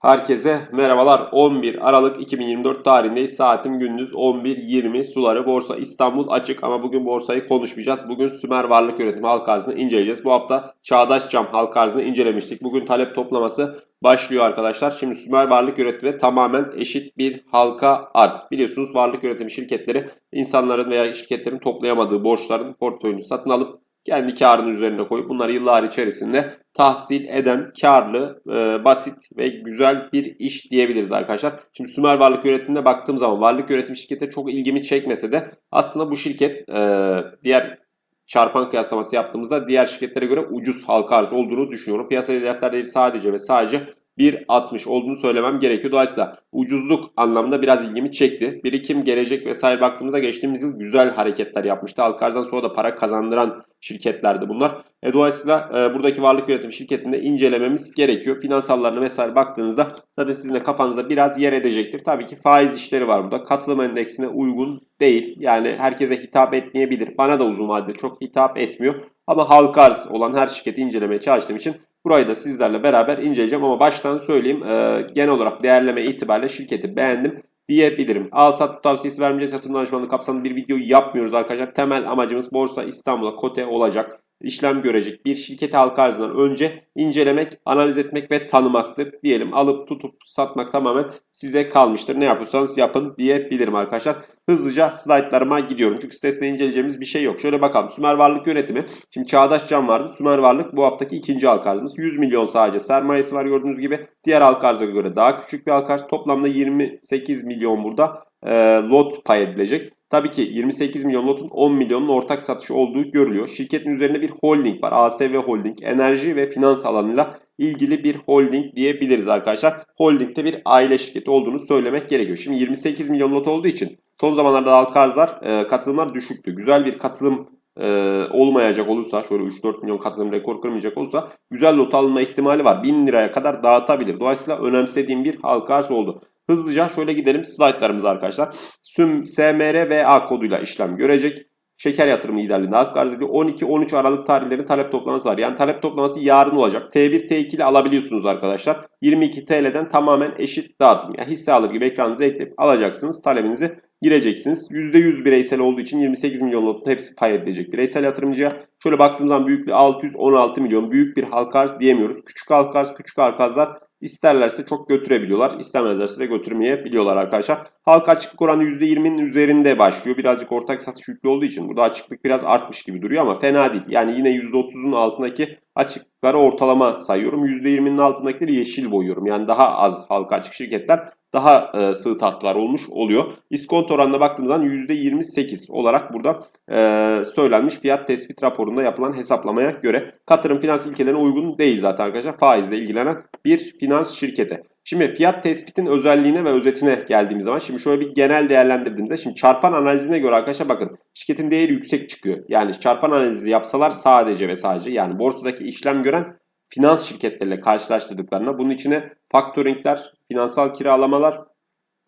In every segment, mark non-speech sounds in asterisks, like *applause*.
Herkese merhabalar. 11 Aralık 2024 tarihindeyiz. Saatim gündüz 11.20 suları. Borsa İstanbul açık ama bugün borsayı konuşmayacağız. Bugün Sümer Varlık Yönetimi halk arzını inceleyeceğiz. Bu hafta Çağdaş Cam halk arzını incelemiştik. Bugün talep toplaması başlıyor arkadaşlar. Şimdi Sümer Varlık Yönetimi tamamen eşit bir halka arz. Biliyorsunuz varlık yönetimi şirketleri insanların veya şirketlerin toplayamadığı borçların portföyünü satın alıp kendi karını üzerine koyup bunları yıllar içerisinde tahsil eden karlı, e, basit ve güzel bir iş diyebiliriz arkadaşlar. Şimdi Sümer Varlık Yönetimi'ne baktığım zaman varlık yönetim şirketi çok ilgimi çekmese de aslında bu şirket e, diğer çarpan kıyaslaması yaptığımızda diğer şirketlere göre ucuz halka arz olduğunu düşünüyorum. Piyasa hedefler değeri sadece ve sadece 1.60 olduğunu söylemem gerekiyor. Dolayısıyla ucuzluk anlamda biraz ilgimi çekti. Birikim, gelecek vesaire baktığımızda geçtiğimiz yıl güzel hareketler yapmıştı. Halka arzdan sonra da para kazandıran şirketlerdi bunlar. E, dolayısıyla e, buradaki varlık yönetim şirketinde incelememiz gerekiyor. Finansallarına vesaire baktığınızda zaten sizin de kafanızda biraz yer edecektir. Tabii ki faiz işleri var burada. Katılım endeksine uygun değil. Yani herkese hitap etmeyebilir. Bana da uzun vadede çok hitap etmiyor. Ama halka arz olan her şirketi incelemeye çalıştığım için Burayı da sizlerle beraber inceleyeceğim ama baştan söyleyeyim e, genel olarak değerleme itibariyle şirketi beğendim diyebilirim. Al sat tavsiyesi vermeyeceğiz. Yatırım danışmanlığı kapsamında bir video yapmıyoruz arkadaşlar. Temel amacımız Borsa İstanbul'a kote olacak işlem görecek bir şirketi halka arzından önce incelemek, analiz etmek ve tanımaktır. Diyelim alıp tutup satmak tamamen size kalmıştır. Ne yapıyorsanız yapın diyebilirim arkadaşlar. Hızlıca slaytlarıma gidiyorum. Çünkü sitesinde inceleyeceğimiz bir şey yok. Şöyle bakalım. Sümer Varlık Yönetimi. Şimdi Çağdaş Can vardı. Sümer Varlık bu haftaki ikinci halka arzımız. 100 milyon sadece sermayesi var gördüğünüz gibi. Diğer halka arza göre daha küçük bir halka arz. Toplamda 28 milyon burada e, lot pay edilecek. Tabii ki 28 milyon lotun 10 milyonun ortak satışı olduğu görülüyor. Şirketin üzerinde bir holding var. ASV Holding. Enerji ve finans alanıyla ilgili bir holding diyebiliriz arkadaşlar. Holding'de bir aile şirketi olduğunu söylemek gerekiyor. Şimdi 28 milyon lot olduğu için son zamanlarda halka arzlar e, katılımlar düşüktü. Güzel bir katılım e, olmayacak olursa şöyle 3-4 milyon katılım rekor kırmayacak olursa güzel lot alma ihtimali var. 1000 liraya kadar dağıtabilir. Dolayısıyla önemsediğim bir halka arz oldu. Hızlıca şöyle gidelim slaytlarımıza arkadaşlar. SÜM SMR VA koduyla işlem görecek. Şeker yatırımı liderliğinde halk arz ediyor. 12-13 Aralık tarihlerinde talep toplantısı var. Yani talep toplantısı yarın olacak. T1, T2 ile alabiliyorsunuz arkadaşlar. 22 TL'den tamamen eşit dağıtım. Yani hisse alır gibi ekranınıza ekleyip alacaksınız. Talebinizi gireceksiniz. %100 bireysel olduğu için 28 milyon lotun hepsi pay edilecek bireysel yatırımcıya. Şöyle baktığımız zaman büyüklüğü 616 milyon büyük bir halka arz diyemiyoruz. Küçük halka arz, küçük halka arzlar İsterlerse çok götürebiliyorlar. istemezlerse de götürmeyebiliyorlar arkadaşlar. Halka açıklık oranı %20'nin üzerinde başlıyor. Birazcık ortak satış yüklü olduğu için burada açıklık biraz artmış gibi duruyor ama fena değil. Yani yine %30'un altındaki açıklıkları ortalama sayıyorum. %20'nin altındakileri yeşil boyuyorum. Yani daha az halka açık şirketler daha e, sığ tatlılar olmuş oluyor. İskonto oranına baktığımız zaman %28 olarak burada e, söylenmiş fiyat tespit raporunda yapılan hesaplamaya göre katırım finans ilkelerine uygun değil zaten arkadaşlar. Faizle ilgilenen bir finans şirketi. Şimdi fiyat tespitin özelliğine ve özetine geldiğimiz zaman şimdi şöyle bir genel değerlendirdiğimizde şimdi çarpan analizine göre arkadaşlar bakın şirketin değeri yüksek çıkıyor. Yani çarpan analizi yapsalar sadece ve sadece yani borsadaki işlem gören finans şirketleriyle karşılaştırdıklarına bunun içine faktöringler, finansal kiralamalar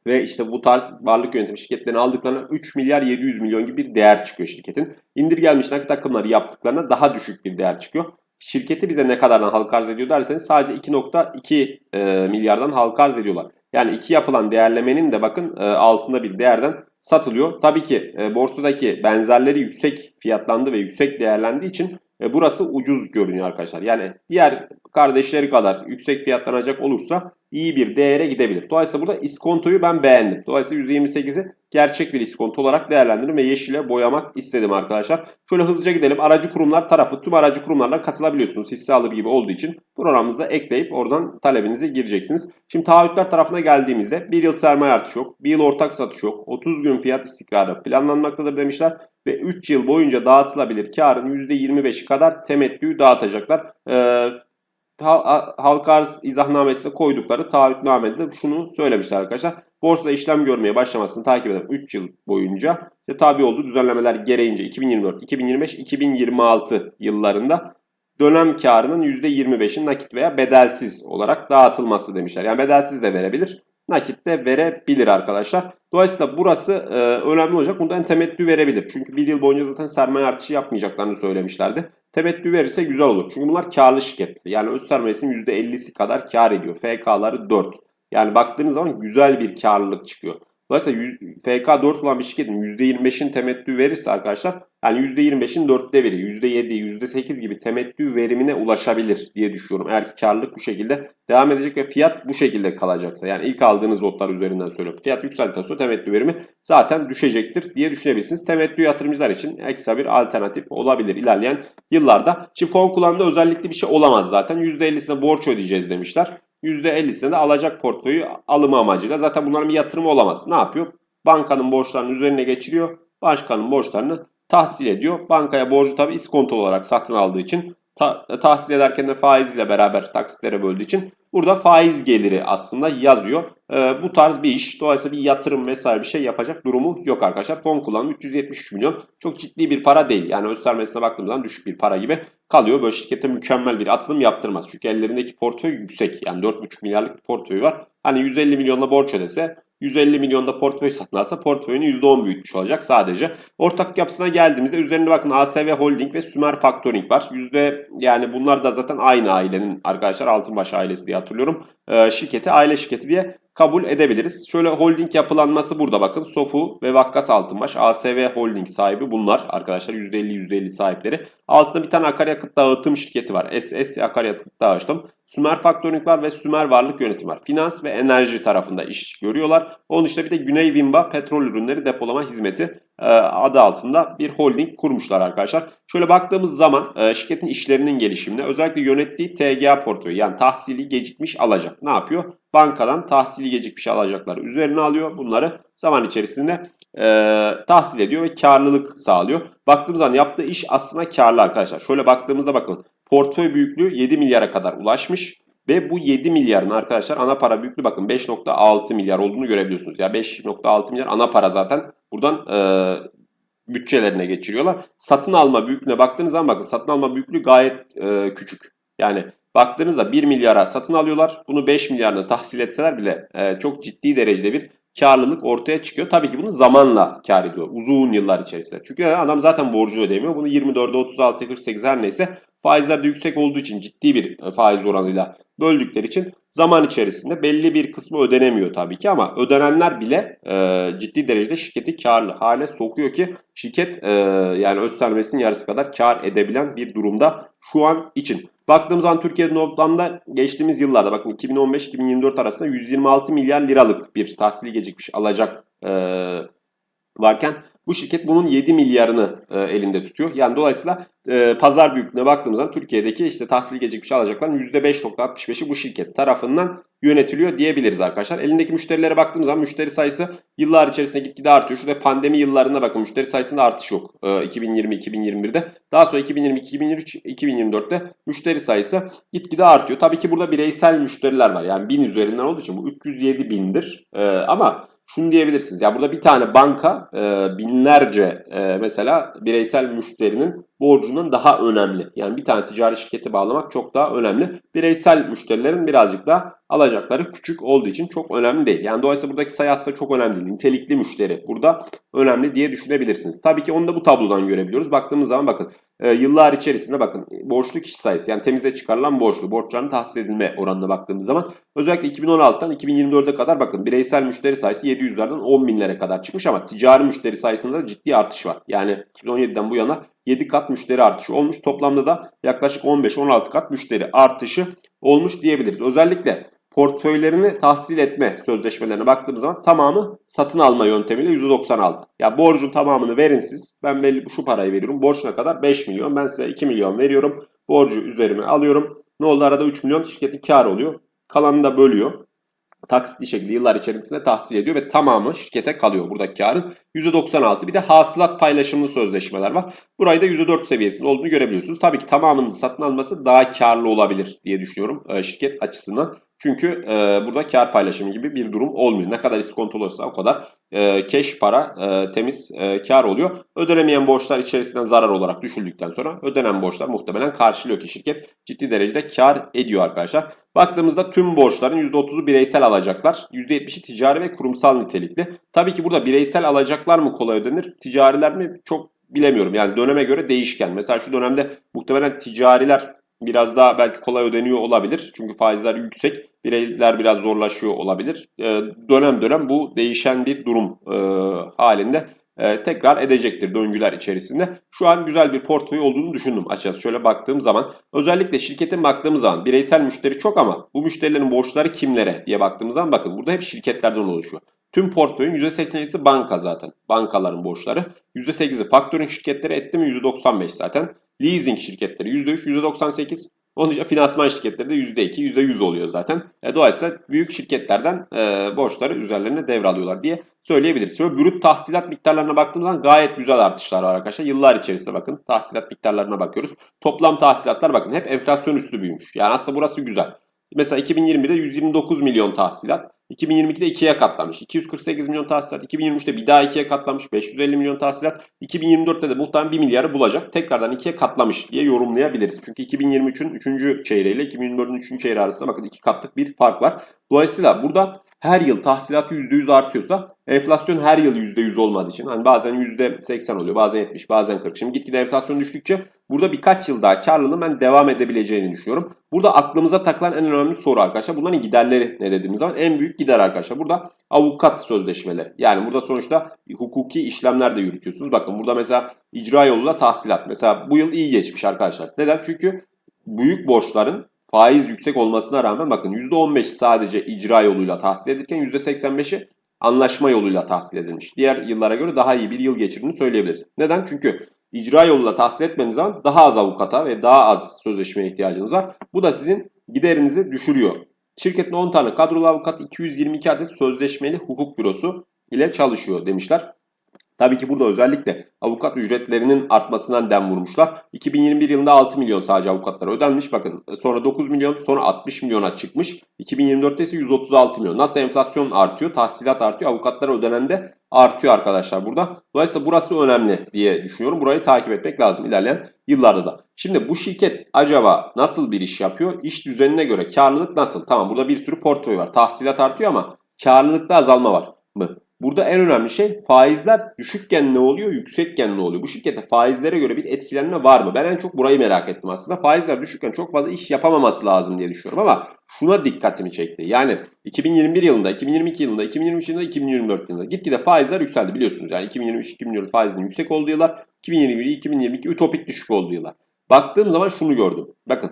ve işte bu tarz varlık yönetimi şirketlerini aldıklarına 3 milyar 700 milyon gibi bir değer çıkıyor şirketin. İndirgelmiş nakit akımları yaptıklarına daha düşük bir değer çıkıyor. Şirketi bize ne kadardan halka arz ediyor derseniz sadece 2.2 e, milyardan halka arz ediyorlar. Yani iki yapılan değerlemenin de bakın e, altında bir değerden satılıyor. Tabii ki e, borsadaki benzerleri yüksek fiyatlandı ve yüksek değerlendiği için e, burası ucuz görünüyor arkadaşlar. Yani diğer kardeşleri kadar yüksek fiyatlanacak olursa iyi bir değere gidebilir. Dolayısıyla burada iskontoyu ben beğendim. Dolayısıyla %28'i gerçek bir iskonto olarak değerlendirdim ve yeşile boyamak istedim arkadaşlar. Şöyle hızlıca gidelim. Aracı kurumlar tarafı tüm aracı kurumlarla katılabiliyorsunuz. Hisse alır gibi olduğu için programınıza ekleyip oradan talebinizi gireceksiniz. Şimdi taahhütler tarafına geldiğimizde bir yıl sermaye artışı yok. Bir yıl ortak satış yok. 30 gün fiyat istikrarı planlanmaktadır demişler ve 3 yıl boyunca dağıtılabilir karın %25'i kadar temettü dağıtacaklar. Ee, halka arz izahnamesine koydukları taahhütnamede şunu söylemişler arkadaşlar. Borsada işlem görmeye başlamasını takip eden 3 yıl boyunca işte tabi olduğu düzenlemeler gereğince 2024, 2025, 2026 yıllarında dönem karının %25'in nakit veya bedelsiz olarak dağıtılması demişler. Yani bedelsiz de verebilir, nakit de verebilir arkadaşlar. Dolayısıyla burası e, önemli olacak. Buradan temettü verebilir. Çünkü bir yıl boyunca zaten sermaye artışı yapmayacaklarını söylemişlerdi. temettü verirse güzel olur. Çünkü bunlar karlı şirketler. Yani öz sermayesinin %50'si kadar kar ediyor. FK'ları 4. Yani baktığınız zaman güzel bir karlılık çıkıyor. Dolayısıyla FK 4 olan bir şirketin %25'in temettü verirse arkadaşlar yani %25'in 4'te biri, %7, %8 gibi temettü verimine ulaşabilir diye düşünüyorum. Eğer ki karlılık bu şekilde devam edecek ve fiyat bu şekilde kalacaksa. Yani ilk aldığınız lotlar üzerinden söylüyorum. Fiyat yükseldikten sonra temettü verimi zaten düşecektir diye düşünebilirsiniz. Temettü yatırımcılar için ekstra bir alternatif olabilir ilerleyen yıllarda. Şimdi fon kullanımda özellikle bir şey olamaz zaten. %50'sine borç ödeyeceğiz demişler. %50'sine de alacak portföyü alımı amacıyla. Zaten bunların bir yatırımı olamaz. Ne yapıyor? Bankanın borçlarını üzerine geçiriyor. Başkanın borçlarını tahsil ediyor. Bankaya borcu tabii iskontol olarak satın aldığı için ta- tahsil ederken de faizle beraber taksitlere böldüğü için burada faiz geliri aslında yazıyor. Ee, bu tarz bir iş. Dolayısıyla bir yatırım vesaire bir şey yapacak durumu yok arkadaşlar. Fon kullanımı 373 milyon. Çok ciddi bir para değil. Yani öz sermayesine baktığımız zaman düşük bir para gibi kalıyor. Böyle şirkete mükemmel bir atılım yaptırmaz. Çünkü ellerindeki portföy yüksek. Yani 4,5 milyarlık bir portföy var. Hani 150 milyonla borç ödese 150 milyonda portföy satın alsa portföyünü %10 büyütmüş olacak sadece. Ortak yapısına geldiğimizde üzerinde bakın ASV Holding ve Sümer Factoring var. Yüzde yani bunlar da zaten aynı ailenin arkadaşlar Altınbaş ailesi diye hatırlıyorum. Ee, şirketi aile şirketi diye kabul edebiliriz. Şöyle holding yapılanması burada bakın. Sofu ve Vakkas Altınbaş ASV Holding sahibi bunlar arkadaşlar %50 %50 sahipleri. Altında bir tane akaryakıt dağıtım şirketi var. SS akaryakıt dağıtım. Sümer Factoring var ve Sümer Varlık Yönetimi var. Finans ve enerji tarafında iş görüyorlar. Onun dışında bir de Güney Vimba petrol ürünleri depolama hizmeti adı altında bir holding kurmuşlar arkadaşlar. Şöyle baktığımız zaman e, şirketin işlerinin gelişimine özellikle yönettiği TGA portföyü yani tahsili gecikmiş alacak. Ne yapıyor? Bankadan tahsili gecikmiş alacakları üzerine alıyor. Bunları zaman içerisinde e, tahsil ediyor ve karlılık sağlıyor. Baktığımız zaman yaptığı iş aslında karlı arkadaşlar. Şöyle baktığımızda bakın portföy büyüklüğü 7 milyara kadar ulaşmış. Ve bu 7 milyarın arkadaşlar ana para büyüklüğü bakın 5.6 milyar olduğunu görebiliyorsunuz. Ya 5.6 milyar ana para zaten buradan e, bütçelerine geçiriyorlar. Satın alma büyüklüğüne baktığınız zaman bakın satın alma büyüklüğü gayet e, küçük. Yani baktığınızda 1 milyara satın alıyorlar. Bunu 5 milyarına tahsil etseler bile e, çok ciddi derecede bir karlılık ortaya çıkıyor. Tabii ki bunu zamanla kar ediyor. Uzun yıllar içerisinde. Çünkü adam zaten borcu ödemiyor. Bunu 24'e 36'ya 48 her neyse faizler de yüksek olduğu için ciddi bir e, faiz oranıyla böldükleri için zaman içerisinde belli bir kısmı ödenemiyor tabii ki ama ödenenler bile e, ciddi derecede şirketi karlı hale sokuyor ki şirket e, yani öz sermayesinin yarısı kadar kar edebilen bir durumda şu an için. Baktığımız zaman Türkiye'de toplamda geçtiğimiz yıllarda bakın 2015-2024 arasında 126 milyar liralık bir tahsili gecikmiş alacak e, varken bu şirket bunun 7 milyarını e, elinde tutuyor. Yani dolayısıyla e, pazar büyüklüğüne baktığımız zaman Türkiye'deki işte tahsili gecikmiş alacakların %5.65'i bu şirket tarafından yönetiliyor diyebiliriz arkadaşlar. Elindeki müşterilere baktığımız zaman müşteri sayısı yıllar içerisinde gitgide artıyor. Şurada pandemi yıllarına bakın müşteri sayısında artış yok. E, 2020-2021'de. Daha sonra 2022-2023-2024'te müşteri sayısı gitgide artıyor. Tabii ki burada bireysel müşteriler var. Yani 1000 üzerinden olduğu için bu 307 bindir. E, ama şunu diyebilirsiniz. Ya burada bir tane banka e, binlerce e, mesela bireysel müşterinin borcundan daha önemli. Yani bir tane ticari şirketi bağlamak çok daha önemli. Bireysel müşterilerin birazcık daha alacakları küçük olduğu için çok önemli değil. Yani dolayısıyla buradaki sayı aslında çok önemli değil. Nitelikli müşteri burada önemli diye düşünebilirsiniz. Tabii ki onu da bu tablodan görebiliyoruz. Baktığımız zaman bakın e, yıllar içerisinde bakın borçlu kişi sayısı yani temize çıkarılan borçlu borçların tahsil edilme oranına baktığımız zaman özellikle 2016'dan 2024'e kadar bakın bireysel müşteri sayısı 700'lerden 10 binlere kadar çıkmış ama ticari müşteri sayısında ciddi artış var. Yani 2017'den bu yana 7 kat müşteri artışı olmuş. Toplamda da yaklaşık 15-16 kat müşteri artışı olmuş diyebiliriz. Özellikle portföylerini tahsil etme sözleşmelerine baktığımız zaman tamamı satın alma yöntemiyle %90 aldı. Ya borcun tamamını verin siz. Ben belli şu parayı veriyorum. Borç ne kadar? 5 milyon. Ben size 2 milyon veriyorum. Borcu üzerime alıyorum. Ne oldu? Arada 3 milyon şirketin kar oluyor. Kalanını da bölüyor taksitli şekilde yıllar içerisinde tahsil ediyor ve tamamı şirkete kalıyor buradaki karın. %96 bir de hasılat paylaşımlı sözleşmeler var. Burayı da %4 seviyesinde olduğunu görebiliyorsunuz. Tabii ki tamamını satın alması daha karlı olabilir diye düşünüyorum e, şirket açısından. Çünkü e, burada kar paylaşımı gibi bir durum olmuyor. Ne kadar iskontolu olsa o kadar e, cash para e, temiz e, kar oluyor. Ödenemeyen borçlar içerisinden zarar olarak düşüldükten sonra ödenen borçlar muhtemelen karşılıyor ki şirket ciddi derecede kar ediyor arkadaşlar. Baktığımızda tüm borçların %30'u bireysel alacaklar. %70'i ticari ve kurumsal nitelikli. Tabii ki burada bireysel alacaklar mı kolay ödenir? Ticariler mi? Çok bilemiyorum. Yani döneme göre değişken. Mesela şu dönemde muhtemelen ticariler biraz daha belki kolay ödeniyor olabilir. Çünkü faizler yüksek. Bireyler biraz zorlaşıyor olabilir. E, dönem dönem bu değişen bir durum e, halinde e, tekrar edecektir döngüler içerisinde. Şu an güzel bir portföy olduğunu düşündüm açıkçası. Şöyle baktığım zaman özellikle şirketin baktığımız zaman bireysel müşteri çok ama bu müşterilerin borçları kimlere diye baktığımız zaman bakın burada hep şirketlerden oluşuyor. Tüm portföyün %87'si banka zaten. Bankaların borçları. %8'i faktörün şirketleri etti mi %95 zaten. Leasing şirketleri %3, %98. Onun dışında finansman şirketleri de %2, %100 oluyor zaten. E, dolayısıyla büyük şirketlerden e, borçları üzerlerine devralıyorlar diye söyleyebiliriz. Şöyle brüt tahsilat miktarlarına baktığımız zaman gayet güzel artışlar var arkadaşlar. Yıllar içerisinde bakın tahsilat miktarlarına bakıyoruz. Toplam tahsilatlar bakın hep enflasyon üstü büyümüş. Yani aslında burası güzel. Mesela 2020'de 129 milyon tahsilat. 2022'de 2'ye katlamış. 248 milyon tahsilat. 2023'te bir daha 2'ye katlamış. 550 milyon tahsilat. 2024'te de muhtemelen 1 milyarı bulacak. Tekrardan 2'ye katlamış diye yorumlayabiliriz. Çünkü 2023'ün 3. çeyreği ile 2024'ün 3. çeyreği arasında bakın 2 katlık bir fark var. Dolayısıyla burada her yıl tahsilat %100 artıyorsa enflasyon her yıl %100 olmadığı için hani bazen %80 oluyor bazen 70 bazen 40. Şimdi gitgide enflasyon düştükçe burada birkaç yıl daha karlılığın ben devam edebileceğini düşünüyorum. Burada aklımıza takılan en önemli soru arkadaşlar bunların giderleri ne dediğimiz zaman en büyük gider arkadaşlar. Burada avukat sözleşmeleri yani burada sonuçta hukuki işlemler de yürütüyorsunuz. Bakın burada mesela icra yoluyla tahsilat mesela bu yıl iyi geçmiş arkadaşlar. Neden? Çünkü büyük borçların faiz yüksek olmasına rağmen bakın %15 sadece icra yoluyla tahsil edilirken %85'i anlaşma yoluyla tahsil edilmiş. Diğer yıllara göre daha iyi bir yıl geçirdiğini söyleyebiliriz. Neden? Çünkü icra yoluyla tahsil etmeniz zaman daha az avukata ve daha az sözleşmeye ihtiyacınız var. Bu da sizin giderinizi düşürüyor. Şirketin 10 tane kadrolu avukat 222 adet sözleşmeli hukuk bürosu ile çalışıyor demişler. Tabii ki burada özellikle avukat ücretlerinin artmasından dem vurmuşlar. 2021 yılında 6 milyon sadece avukatlara ödenmiş. Bakın sonra 9 milyon sonra 60 milyona çıkmış. 2024'te ise 136 milyon. Nasıl enflasyon artıyor, tahsilat artıyor, avukatlara ödenen de artıyor arkadaşlar burada. Dolayısıyla burası önemli diye düşünüyorum. Burayı takip etmek lazım ilerleyen yıllarda da. Şimdi bu şirket acaba nasıl bir iş yapıyor? İş düzenine göre karlılık nasıl? Tamam burada bir sürü portföy var. Tahsilat artıyor ama karlılıkta azalma var mı? Burada en önemli şey faizler düşükken ne oluyor, yüksekken ne oluyor? Bu şirkete faizlere göre bir etkilenme var mı? Ben en çok burayı merak ettim aslında. Faizler düşükken çok fazla iş yapamaması lazım diye düşünüyorum ama şuna dikkatimi çekti. Yani 2021 yılında, 2022 yılında, 2023 yılında, 2024 yılında gitgide faizler yükseldi biliyorsunuz. Yani 2023-2024 faizin yüksek olduğu yıllar, 2021-2022 ütopik düşük olduğu yıllar. Baktığım zaman şunu gördüm. Bakın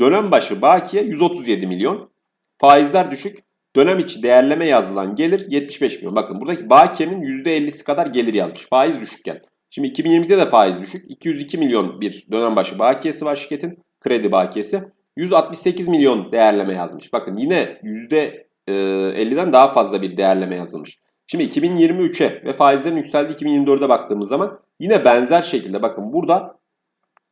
dönem başı bakiye 137 milyon, faizler düşük, Dönem içi değerleme yazılan gelir 75 milyon. Bakın buradaki bakiyenin %50'si kadar gelir yazmış. Faiz düşükken. Şimdi 2020'de de faiz düşük. 202 milyon bir dönem başı bakiyesi var şirketin. Kredi bakiyesi. 168 milyon değerleme yazmış. Bakın yine %50'den daha fazla bir değerleme yazılmış. Şimdi 2023'e ve faizlerin yükseldiği 2024'e baktığımız zaman yine benzer şekilde bakın burada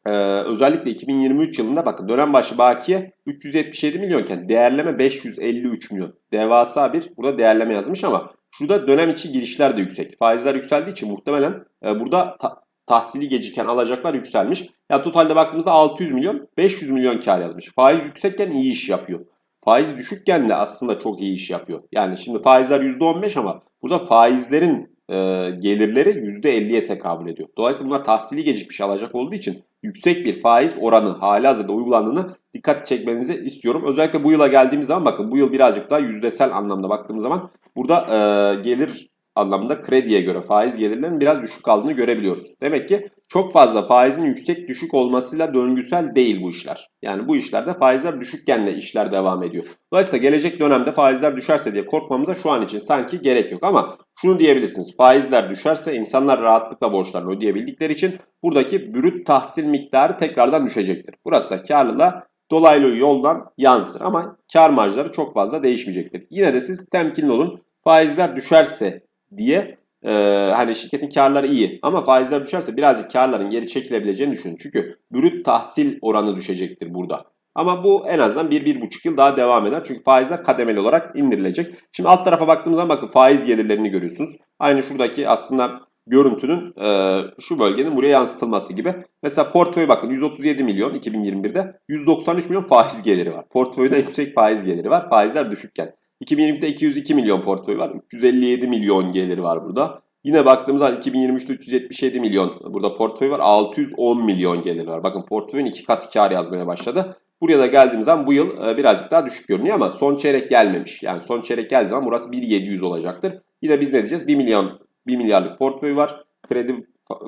ee, özellikle 2023 yılında bakın dönem başı bakiye 377 milyonken değerleme 553 milyon. Devasa bir burada değerleme yazmış ama şurada dönem içi girişler de yüksek. Faizler yükseldiği için muhtemelen e, burada ta- tahsili geciken alacaklar yükselmiş. Ya yani totalde baktığımızda 600 milyon 500 milyon kar yazmış. Faiz yüksekken iyi iş yapıyor. Faiz düşükken de aslında çok iyi iş yapıyor. Yani şimdi faizler %15 ama burada faizlerin e, gelirleri %50'ye tekabül ediyor. Dolayısıyla bunlar tahsili gecikmiş alacak olduğu için yüksek bir faiz oranı hali hazırda uygulandığını dikkat çekmenizi istiyorum. Özellikle bu yıla geldiğimiz zaman bakın bu yıl birazcık daha yüzdesel anlamda baktığımız zaman burada e, gelir anlamında krediye göre faiz gelirlerinin biraz düşük kaldığını görebiliyoruz. Demek ki çok fazla faizin yüksek düşük olmasıyla döngüsel değil bu işler. Yani bu işlerde faizler düşükken de işler devam ediyor. Dolayısıyla gelecek dönemde faizler düşerse diye korkmamıza şu an için sanki gerek yok. Ama şunu diyebilirsiniz. Faizler düşerse insanlar rahatlıkla borçlarını ödeyebildikleri için buradaki brüt tahsil miktarı tekrardan düşecektir. Burası da karlılığa dolaylı yoldan yansır ama kar marjları çok fazla değişmeyecektir. Yine de siz temkinli olun. Faizler düşerse diye e, hani şirketin karları iyi ama faizler düşerse birazcık karların geri çekilebileceğini düşünün. Çünkü brüt tahsil oranı düşecektir burada. Ama bu en azından 1-1,5 yıl daha devam eder. Çünkü faizler kademeli olarak indirilecek. Şimdi alt tarafa baktığımız zaman bakın faiz gelirlerini görüyorsunuz. Aynı şuradaki aslında görüntünün e, şu bölgenin buraya yansıtılması gibi. Mesela portföy bakın 137 milyon 2021'de 193 milyon faiz geliri var. Portföyde *laughs* yüksek faiz geliri var. Faizler düşükken. 2020'de 202 milyon portföy var. 357 milyon geliri var burada. Yine baktığımız zaman 2023'te 377 milyon burada portföy var. 610 milyon gelir var. Bakın portföyün iki katı kar yazmaya başladı. Buraya da geldiğimiz zaman bu yıl e, birazcık daha düşük görünüyor ama son çeyrek gelmemiş. Yani son çeyrek geldiği zaman burası 1.700 olacaktır. Yine biz ne diyeceğiz? 1 milyon 1 milyarlık portföy var. Kredi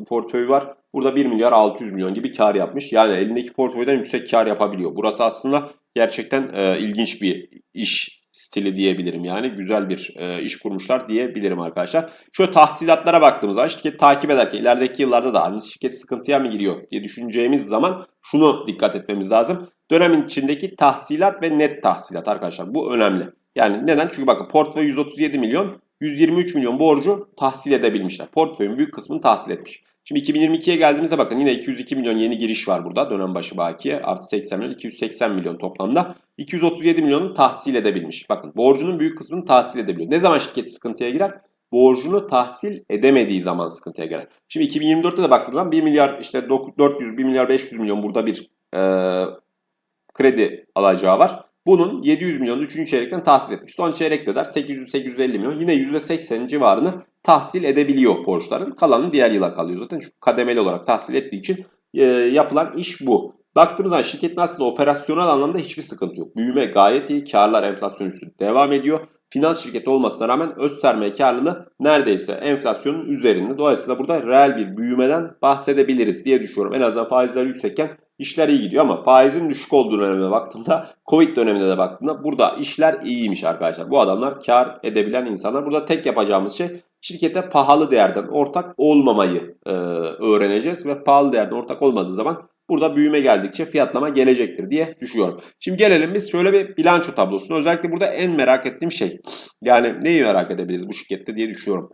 portföyü var. Burada 1 milyar 600 milyon gibi kar yapmış. Yani elindeki portföyden yüksek kar yapabiliyor. Burası aslında gerçekten e, ilginç bir iş stili diyebilirim yani. Güzel bir e, iş kurmuşlar diyebilirim arkadaşlar. Şöyle tahsilatlara baktığımız zaman şirket takip ederken ilerideki yıllarda da hani şirket sıkıntıya mı giriyor diye düşüneceğimiz zaman şunu dikkat etmemiz lazım. Dönemin içindeki tahsilat ve net tahsilat arkadaşlar bu önemli. Yani neden? Çünkü bakın portföy 137 milyon 123 milyon borcu tahsil edebilmişler. Portföyün büyük kısmını tahsil etmiş. Şimdi 2022'ye geldiğimizde bakın yine 202 milyon yeni giriş var burada dönem başı bakiye artı 80 milyon 280 milyon toplamda 237 milyonu tahsil edebilmiş. Bakın borcunun büyük kısmını tahsil edebiliyor. Ne zaman şirket sıkıntıya girer? Borcunu tahsil edemediği zaman sıkıntıya girer. Şimdi 2024'te de baktığımız zaman 1 milyar işte 400 1 milyar 500 milyon burada bir e, kredi alacağı var. Bunun 700 milyon 3. çeyrekten tahsil etmiş. Son çeyrekte der 800-850 milyon yine %80 civarını tahsil edebiliyor borçların. Kalanı diğer yıla kalıyor zaten. Çünkü kademeli olarak tahsil ettiği için e, yapılan iş bu. Baktığımız zaman şirketin aslında operasyonel anlamda hiçbir sıkıntı yok. Büyüme gayet iyi. Karlar enflasyon üstü devam ediyor. Finans şirketi olmasına rağmen öz sermaye karlılığı neredeyse enflasyonun üzerinde. Dolayısıyla burada reel bir büyümeden bahsedebiliriz diye düşünüyorum. En azından faizler yüksekken işler iyi gidiyor ama faizin düşük olduğu dönemine baktığımda Covid dönemine de baktığımda burada işler iyiymiş arkadaşlar. Bu adamlar kar edebilen insanlar. Burada tek yapacağımız şey şirkete pahalı değerden ortak olmamayı e, öğreneceğiz ve pahalı değerden ortak olmadığı zaman burada büyüme geldikçe fiyatlama gelecektir diye düşünüyorum. Şimdi gelelim biz şöyle bir bilanço tablosuna. Özellikle burada en merak ettiğim şey yani neyi merak edebiliriz bu şirkette diye düşünüyorum.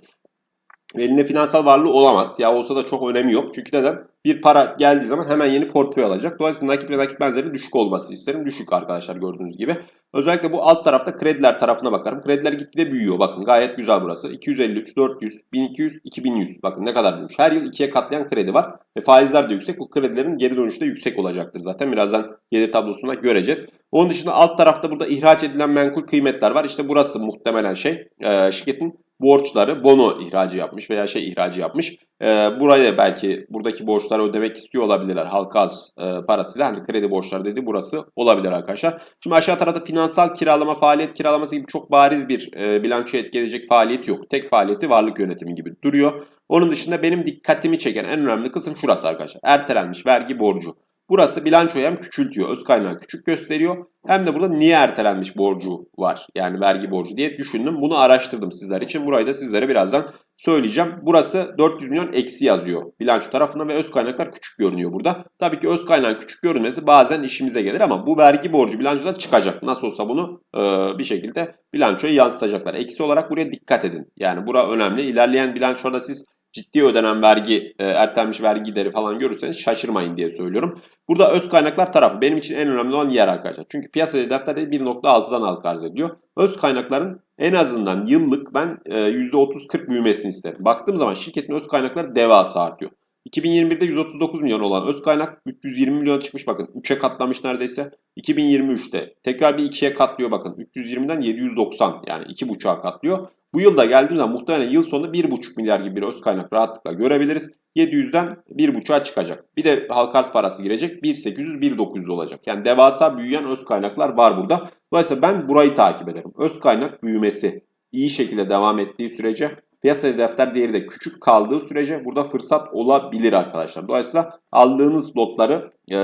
Elinde finansal varlığı olamaz. Ya olsa da çok önemi yok. Çünkü neden? Bir para geldiği zaman hemen yeni portföy alacak. Dolayısıyla nakit ve nakit benzeri düşük olması isterim. Düşük arkadaşlar gördüğünüz gibi. Özellikle bu alt tarafta krediler tarafına bakarım. Krediler gitgide büyüyor. Bakın gayet güzel burası. 253, 400, 1200, 2100. Bakın ne kadar büyümüş. Her yıl ikiye katlayan kredi var. Ve faizler de yüksek. Bu kredilerin geri dönüşü de yüksek olacaktır zaten. Birazdan gelir tablosunda göreceğiz. Onun dışında alt tarafta burada ihraç edilen menkul kıymetler var. İşte burası muhtemelen şey. Şirketin borçları bono ihracı yapmış veya şey ihracı yapmış. E, buraya belki buradaki borçları ödemek istiyor olabilirler. Halka az e, parasıyla hani kredi borçları dedi burası olabilir arkadaşlar. Şimdi aşağı tarafta finansal kiralama, faaliyet kiralaması gibi çok bariz bir e, bilançoya etkileyecek faaliyet yok. Tek faaliyeti varlık yönetimi gibi duruyor. Onun dışında benim dikkatimi çeken en önemli kısım şurası arkadaşlar. Ertelenmiş vergi borcu. Burası bilançoyu hem küçültüyor, öz kaynağı küçük gösteriyor. Hem de burada niye ertelenmiş borcu var yani vergi borcu diye düşündüm. Bunu araştırdım sizler için. Burayı da sizlere birazdan söyleyeceğim. Burası 400 milyon eksi yazıyor bilanço tarafında ve öz kaynaklar küçük görünüyor burada. Tabii ki öz kaynağın küçük görünmesi bazen işimize gelir ama bu vergi borcu bilançoda çıkacak. Nasıl olsa bunu e, bir şekilde bilançoya yansıtacaklar. Eksi olarak buraya dikkat edin. Yani bura önemli. İlerleyen bilançoda siz ciddi ödenen vergi, e, ertelmiş vergi gideri falan görürseniz şaşırmayın diye söylüyorum. Burada öz kaynaklar tarafı benim için en önemli olan yer arkadaşlar. Çünkü piyasa defterde 1.6'dan halka arz ediliyor. Öz kaynakların en azından yıllık ben e, %30-40 büyümesini isterim. Baktığım zaman şirketin öz kaynakları devasa artıyor. 2021'de 139 milyon olan öz kaynak 320 milyon çıkmış bakın. 3'e katlamış neredeyse. 2023'te tekrar bir 2'ye katlıyor bakın. 320'den 790 yani 2.5'a katlıyor. Bu yılda geldiğimiz zaman muhtemelen yıl sonunda 1,5 milyar gibi bir öz kaynak rahatlıkla görebiliriz. 700'den 1,5'a çıkacak. Bir de halka arz parası girecek. 1,800, 1,900 olacak. Yani devasa büyüyen öz kaynaklar var burada. Dolayısıyla ben burayı takip ederim. Öz kaynak büyümesi iyi şekilde devam ettiği sürece piyasa defter değeri de küçük kaldığı sürece burada fırsat olabilir arkadaşlar. Dolayısıyla aldığınız lotları e,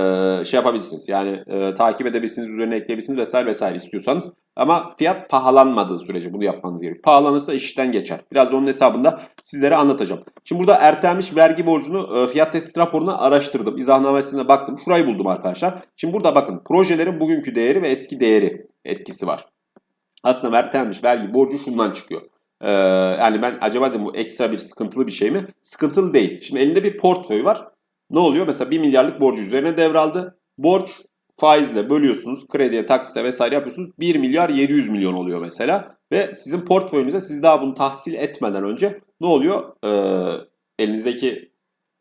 şey yapabilirsiniz. Yani e, takip edebilirsiniz, üzerine ekleyebilirsiniz vesaire vesaire istiyorsanız. Ama fiyat pahalanmadığı sürece bunu yapmanız gerekiyor. Pahalanırsa işten geçer. Biraz onun hesabında sizlere anlatacağım. Şimdi burada ertelmiş vergi borcunu e, fiyat tespit raporuna araştırdım. İzahnamesine baktım. Şurayı buldum arkadaşlar. Şimdi burada bakın projelerin bugünkü değeri ve eski değeri etkisi var. Aslında ertelmiş vergi borcu şundan çıkıyor. Ee, yani ben acaba dedim bu ekstra bir sıkıntılı bir şey mi? Sıkıntılı değil. Şimdi elinde bir portföy var. Ne oluyor? Mesela 1 milyarlık borcu üzerine devraldı. Borç faizle bölüyorsunuz. Krediye, taksite vesaire yapıyorsunuz. 1 milyar 700 milyon oluyor mesela. Ve sizin portföyünüzde siz daha bunu tahsil etmeden önce ne oluyor? Ee, elinizdeki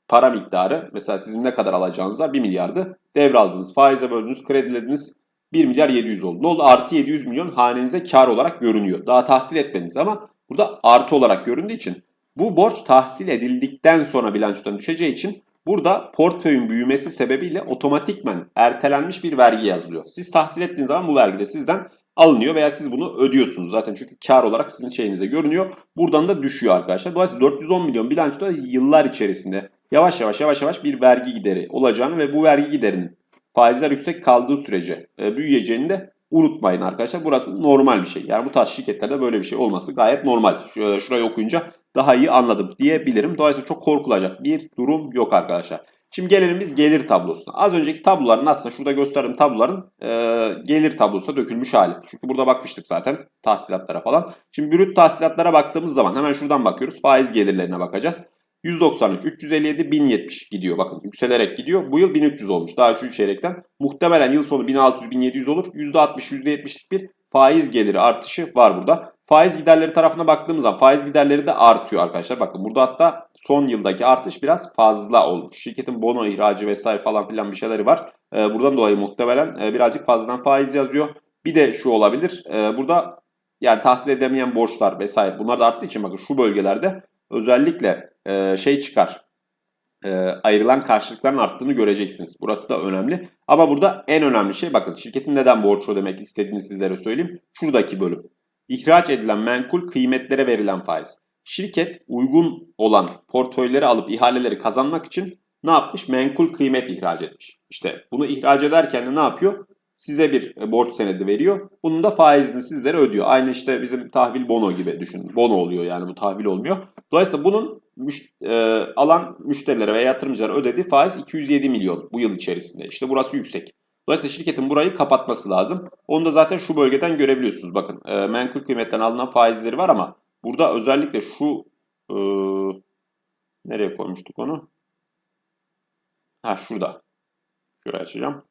para miktarı mesela sizin ne kadar alacağınıza 1 milyardı. Devraldınız, faize böldünüz, kredilediniz 1 milyar 700 oldu. Ne oldu? Artı 700 milyon hanenize kar olarak görünüyor. Daha tahsil etmediniz ama burada artı olarak göründüğü için Bu borç tahsil edildikten sonra bilançodan düşeceği için burada portföyün büyümesi sebebiyle otomatikmen ertelenmiş bir vergi yazılıyor. Siz tahsil ettiğiniz zaman bu vergi de sizden alınıyor veya siz bunu ödüyorsunuz. Zaten çünkü kar olarak sizin şeyinizde görünüyor. Buradan da düşüyor arkadaşlar. Dolayısıyla 410 milyon bilançoda yıllar içerisinde yavaş yavaş yavaş yavaş bir vergi gideri olacağını ve bu vergi giderinin faizler yüksek kaldığı sürece e, büyüyeceğini de unutmayın arkadaşlar. Burası normal bir şey. Yani bu tarz şirketlerde böyle bir şey olması gayet normal. Şurayı, okuyunca daha iyi anladım diyebilirim. Dolayısıyla çok korkulacak bir durum yok arkadaşlar. Şimdi gelelim biz gelir tablosuna. Az önceki tabloların aslında şurada gösterdiğim tabloların e, gelir tablosuna dökülmüş hali. Çünkü burada bakmıştık zaten tahsilatlara falan. Şimdi brüt tahsilatlara baktığımız zaman hemen şuradan bakıyoruz. Faiz gelirlerine bakacağız. 193, 357, 1070 gidiyor. Bakın yükselerek gidiyor. Bu yıl 1300 olmuş. Daha 3 çeyrekten. Muhtemelen yıl sonu 1600, 1700 olur. %60, %70'lik bir faiz geliri artışı var burada. Faiz giderleri tarafına baktığımız zaman faiz giderleri de artıyor arkadaşlar. Bakın burada hatta son yıldaki artış biraz fazla olmuş. Şirketin bono ihracı vesaire falan filan bir şeyleri var. Ee, buradan dolayı muhtemelen e, birazcık fazladan faiz yazıyor. Bir de şu olabilir. Ee, burada yani tahsil edemeyen borçlar vesaire bunlar da arttığı için bakın şu bölgelerde özellikle e, şey çıkar. E, ayrılan karşılıkların arttığını göreceksiniz. Burası da önemli. Ama burada en önemli şey bakın şirketin neden borç ödemek istediğini sizlere söyleyeyim. Şuradaki bölüm. İhraç edilen menkul kıymetlere verilen faiz. Şirket uygun olan portföyleri alıp ihaleleri kazanmak için ne yapmış? Menkul kıymet ihraç etmiş. İşte bunu ihraç ederken de ne yapıyor? Size bir borç senedi veriyor. Bunun da faizini sizlere ödüyor. Aynı işte bizim tahvil bono gibi düşünün. Bono oluyor yani bu tahvil olmuyor. Dolayısıyla bunun müş, e, alan müşterilere ve yatırımcılara ödediği faiz 207 milyon bu yıl içerisinde. İşte burası yüksek. Dolayısıyla şirketin burayı kapatması lazım. Onu da zaten şu bölgeden görebiliyorsunuz. Bakın e, menkul kıymetten alınan faizleri var ama burada özellikle şu e, nereye koymuştuk onu? Ha şurada. Şuraya açacağım.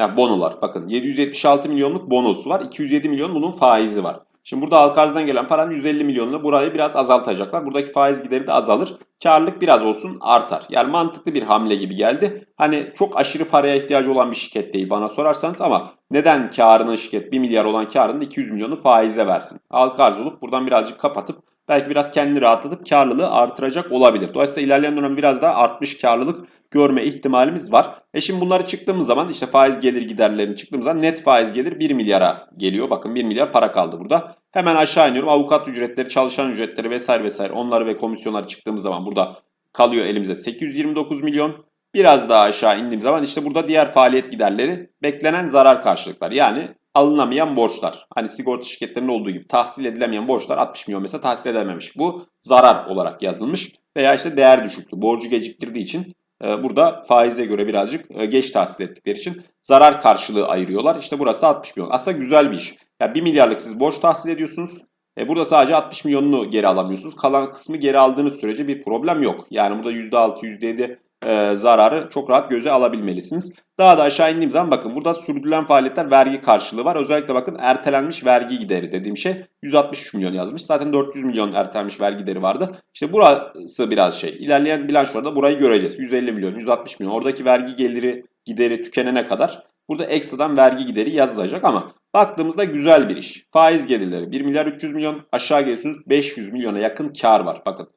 Yani bonolar. Bakın 776 milyonluk bonosu var. 207 milyon bunun faizi var. Şimdi burada halka gelen paranın 150 milyonunu burayı biraz azaltacaklar. Buradaki faiz gideri de azalır. Karlılık biraz olsun artar. Yani mantıklı bir hamle gibi geldi. Hani çok aşırı paraya ihtiyacı olan bir şirket değil bana sorarsanız ama neden karının şirket 1 milyar olan karının 200 milyonu faize versin? Halka arz olup buradan birazcık kapatıp belki biraz kendini rahatlatıp karlılığı artıracak olabilir. Dolayısıyla ilerleyen dönem biraz daha artmış karlılık görme ihtimalimiz var. E şimdi bunları çıktığımız zaman işte faiz gelir giderlerini çıktığımız zaman net faiz gelir 1 milyara geliyor. Bakın 1 milyar para kaldı burada. Hemen aşağı iniyorum. Avukat ücretleri, çalışan ücretleri vesaire vesaire onları ve komisyonları çıktığımız zaman burada kalıyor elimize 829 milyon. Biraz daha aşağı indiğim zaman işte burada diğer faaliyet giderleri beklenen zarar karşılıklar. Yani alınamayan borçlar. Hani sigorta şirketlerinde olduğu gibi tahsil edilemeyen borçlar 60 milyon mesela tahsil edememiş. Bu zarar olarak yazılmış. Veya işte değer düşüklü. Borcu geciktirdiği için e, burada faize göre birazcık e, geç tahsil ettikleri için zarar karşılığı ayırıyorlar. İşte burası da 60 milyon. Aslında güzel bir iş. Yani 1 milyarlık siz borç tahsil ediyorsunuz. E burada sadece 60 milyonunu geri alamıyorsunuz. Kalan kısmı geri aldığınız sürece bir problem yok. Yani burada %6, %7 e, zararı çok rahat göze alabilmelisiniz. Daha da aşağı indiğim zaman bakın burada sürdürülen faaliyetler vergi karşılığı var. Özellikle bakın ertelenmiş vergi gideri dediğim şey 163 milyon yazmış. Zaten 400 milyon ertelenmiş vergi gideri vardı. İşte burası biraz şey. İlerleyen bilançolarda burayı göreceğiz. 150 milyon, 160 milyon. Oradaki vergi geliri gideri tükenene kadar burada ekstradan vergi gideri yazılacak ama baktığımızda güzel bir iş. Faiz gelirleri 1 milyar 300 milyon aşağı geliyorsunuz 500 milyona yakın kar var. Bakın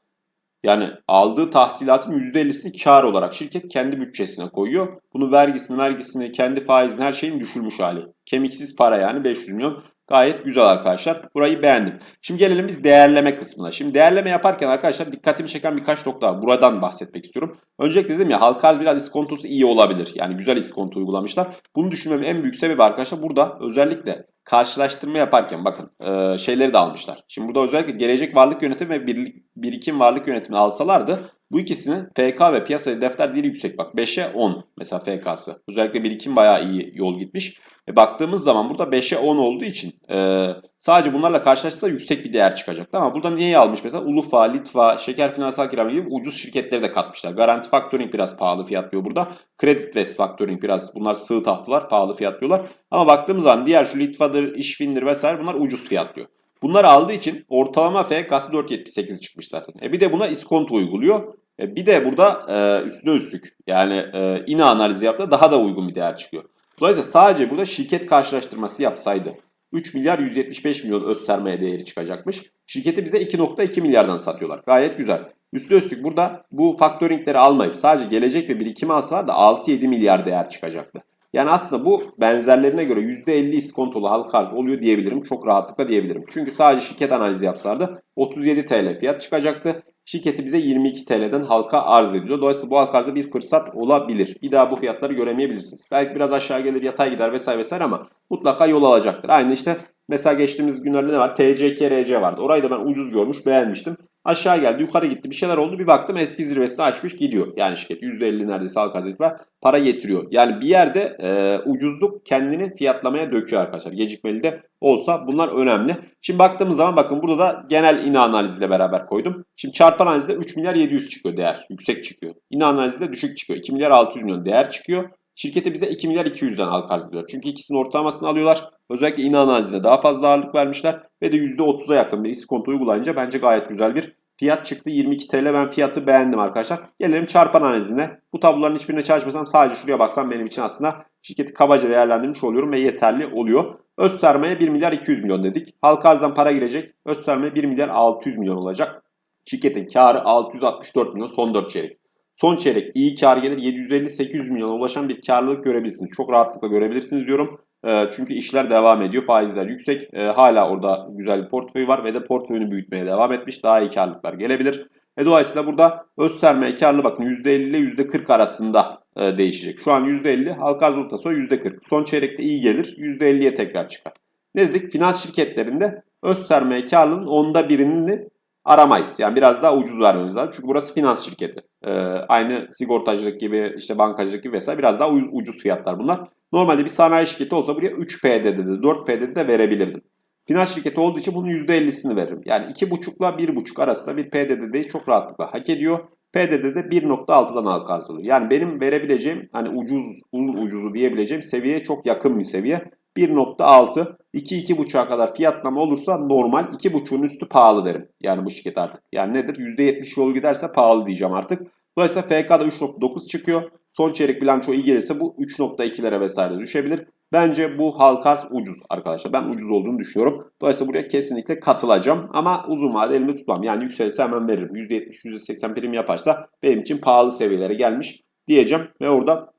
yani aldığı tahsilatın %50'sini kar olarak şirket kendi bütçesine koyuyor. Bunu vergisini, vergisini, kendi faizini her şeyin düşürmüş hali. Kemiksiz para yani 500 milyon. Gayet güzel arkadaşlar. Burayı beğendim. Şimdi gelelim biz değerleme kısmına. Şimdi değerleme yaparken arkadaşlar dikkatimi çeken birkaç nokta var. Buradan bahsetmek istiyorum. Öncelikle dedim ya halka arz biraz iskontosu iyi olabilir. Yani güzel iskonto uygulamışlar. Bunu düşünmemin en büyük sebebi arkadaşlar burada özellikle karşılaştırma yaparken bakın e, şeyleri de almışlar. Şimdi burada özellikle gelecek varlık yönetimi ve bir, birikim varlık yönetimini alsalardı bu ikisinin FK ve piyasa defter değeri yüksek. Bak 5'e 10 mesela FK'sı. Özellikle birikim bayağı iyi yol gitmiş. E baktığımız zaman burada 5'e 10 olduğu için e, sadece bunlarla karşılaştırsa yüksek bir değer çıkacaktı. Ama burada niye almış mesela? Ulufa, Litva, Şeker Finansal Kiram gibi ucuz şirketleri de katmışlar. Garanti Factoring biraz pahalı fiyatlıyor burada. Credit West Factoring biraz bunlar sığ tahtılar pahalı fiyatlıyorlar. Ama baktığımız zaman diğer şu Litva'dır, İşfin'dir vesaire bunlar ucuz fiyatlıyor. Bunları aldığı için ortalama FK'sı 4.78 çıkmış zaten. E bir de buna iskonto uyguluyor. E bir de burada e, üstüne üstlük yani e, INA analizi yaptı daha da uygun bir değer çıkıyor. Dolayısıyla sadece burada şirket karşılaştırması yapsaydı 3 milyar 175 milyon öz sermaye değeri çıkacakmış. Şirketi bize 2.2 milyardan satıyorlar. Gayet güzel. Üstü üstlük burada bu faktöringleri almayıp sadece gelecek ve birikimi alsalar da 6-7 milyar değer çıkacaktı. Yani aslında bu benzerlerine göre %50 iskontolu halka arz oluyor diyebilirim. Çok rahatlıkla diyebilirim. Çünkü sadece şirket analizi yapsalardı 37 TL fiyat çıkacaktı. Şirketi bize 22 TL'den halka arz ediyor. Dolayısıyla bu halka arzda bir fırsat olabilir. Bir daha bu fiyatları göremeyebilirsiniz. Belki biraz aşağı gelir, yatay gider vesaire vesaire ama mutlaka yol alacaktır. Aynı işte mesela geçtiğimiz günlerde ne var? TCKRC vardı. Orayı da ben ucuz görmüş, beğenmiştim. Aşağı geldi, yukarı gitti. Bir şeyler oldu. Bir baktım eski zirvesini açmış gidiyor. Yani şirket %50 neredeyse halka arz var. Para getiriyor. Yani bir yerde e, ucuzluk kendini fiyatlamaya döküyor arkadaşlar. Gecikmeli de olsa bunlar önemli. Şimdi baktığımız zaman bakın burada da genel ina analiziyle beraber koydum. Şimdi çarpan analizde 3 milyar 700 çıkıyor değer. Yüksek çıkıyor. İna analizde düşük çıkıyor. 2 milyar 600 milyon değer çıkıyor. Şirketi bize 2 milyar 200'den halka arz ediyor. Çünkü ikisinin ortalamasını alıyorlar. Özellikle ina analizine daha fazla ağırlık vermişler. Ve de %30'a yakın bir iskonto uygulayınca bence gayet güzel bir fiyat çıktı. 22 TL ben fiyatı beğendim arkadaşlar. Gelelim çarpan analizine. Bu tabloların hiçbirine çalışmasam sadece şuraya baksam benim için aslında şirketi kabaca değerlendirmiş oluyorum ve yeterli oluyor. Öz sermaye 1 milyar 200 milyon dedik. Halka arzdan para girecek. Öz sermaye 1 milyar 600 milyon olacak. Şirketin karı 664 milyon son 4 çeyrek. Son çeyrek iyi kar gelir 750-800 milyona ulaşan bir karlılık görebilirsiniz. Çok rahatlıkla görebilirsiniz diyorum. E, çünkü işler devam ediyor. Faizler yüksek. E, hala orada güzel bir portföy var ve de portföyünü büyütmeye devam etmiş. Daha iyi karlılıklar gelebilir. E, dolayısıyla burada öz sermaye karlı bakın %50 ile %40 arasında e, değişecek. Şu an %50 halka arz ortası %40. Son çeyrekte iyi gelir %50'ye tekrar çıkar. Ne dedik? Finans şirketlerinde öz sermaye karlının onda birini aramayız. Yani biraz daha ucuz vermemiz lazım. Çünkü burası finans şirketi. Ee, aynı sigortacılık gibi, işte bankacılık gibi vesaire biraz daha ucuz fiyatlar bunlar. Normalde bir sanayi şirketi olsa buraya 3 PD'de de 4 PD'de de verebilirdim. Finans şirketi olduğu için bunun %50'sini veririm. Yani 2,5 ile 1,5 arasında bir PDD'yi çok rahatlıkla hak ediyor. PDD'de 1.6'dan halka arz oluyor. Yani benim verebileceğim hani ucuz, ucuzu diyebileceğim seviyeye çok yakın bir seviye. 1.6 2-2.5'a kadar fiyatlama olursa normal 2.5'un üstü pahalı derim. Yani bu şirket artık. Yani nedir? %70 yol giderse pahalı diyeceğim artık. Dolayısıyla FK'da 3.9 çıkıyor. Son çeyrek bilanço iyi gelirse bu 3.2'lere vesaire düşebilir. Bence bu halka arz ucuz arkadaşlar. Ben ucuz olduğunu düşünüyorum. Dolayısıyla buraya kesinlikle katılacağım. Ama uzun vadede elimde tutmam. Yani yükselse hemen veririm. %70, %80 prim yaparsa benim için pahalı seviyelere gelmiş diyeceğim. Ve orada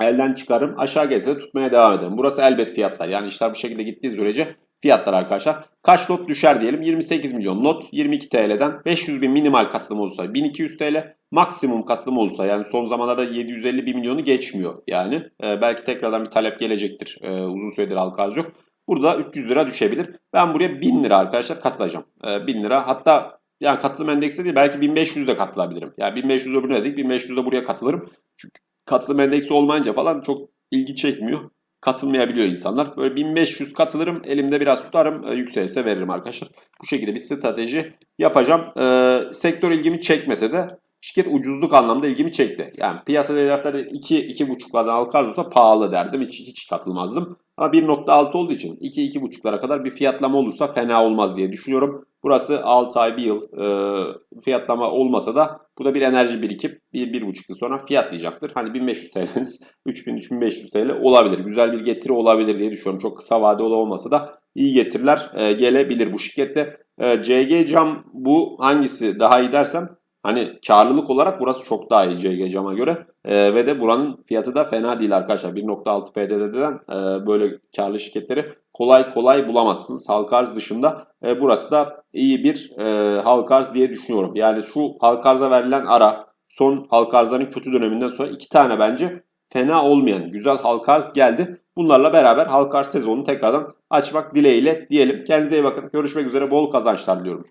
elden çıkarım. Aşağı gelse de tutmaya devam ederim. Burası elbet fiyatlar. Yani işler bu şekilde gittiği sürece fiyatlar arkadaşlar. Kaç lot düşer diyelim? 28 milyon lot 22 TL'den 500 bin minimal katılım olursa 1200 TL maksimum katılım olursa yani son zamanlarda 751 milyonu geçmiyor yani. Ee, belki tekrardan bir talep gelecektir. Ee, uzun süredir halka arz yok. Burada 300 lira düşebilir. Ben buraya 1000 lira arkadaşlar katılacağım. Ee, 1000 lira hatta yani katılım endeksi değil belki 1500 de katılabilirim. Yani 1500 öbürüne dedik 1500 de buraya katılırım. Çünkü katılım endeksi olmayınca falan çok ilgi çekmiyor. Katılmayabiliyor insanlar. Böyle 1500 katılırım. Elimde biraz tutarım. E, yükselirse veririm arkadaşlar. Bu şekilde bir strateji yapacağım. E, sektör ilgimi çekmese de şirket ucuzluk anlamda ilgimi çekti. Yani piyasada hedeflerde 2-2,5'lardan halka olsa pahalı derdim. Hiç, hiç katılmazdım. Ama 1.6 olduğu için 2-2.5'lara kadar bir fiyatlama olursa fena olmaz diye düşünüyorum. Burası 6 ay 1 yıl e, fiyatlama olmasa da burada bir enerji birikip 1-1,5 yıl sonra fiyatlayacaktır. Hani 1500 TL'niz 3000-3500 TL olabilir. Güzel bir getiri olabilir diye düşünüyorum. Çok kısa vadeli olmasa da iyi getiriler e, gelebilir bu şirkette. E, CG Cam bu hangisi daha iyi dersem Hani karlılık olarak burası çok daha iyi CG Cam'a göre. E, ve de buranın fiyatı da fena değil arkadaşlar. 1.6 PDD'den e, böyle karlı şirketleri kolay kolay bulamazsınız. Halka arz dışında e, burası da iyi bir e, halka arz diye düşünüyorum. Yani şu halka arza verilen ara son arzların kötü döneminden sonra iki tane bence fena olmayan güzel halka arz geldi. Bunlarla beraber halka arz sezonunu tekrardan açmak dileğiyle diyelim. Kendinize iyi bakın. Görüşmek üzere. Bol kazançlar diliyorum.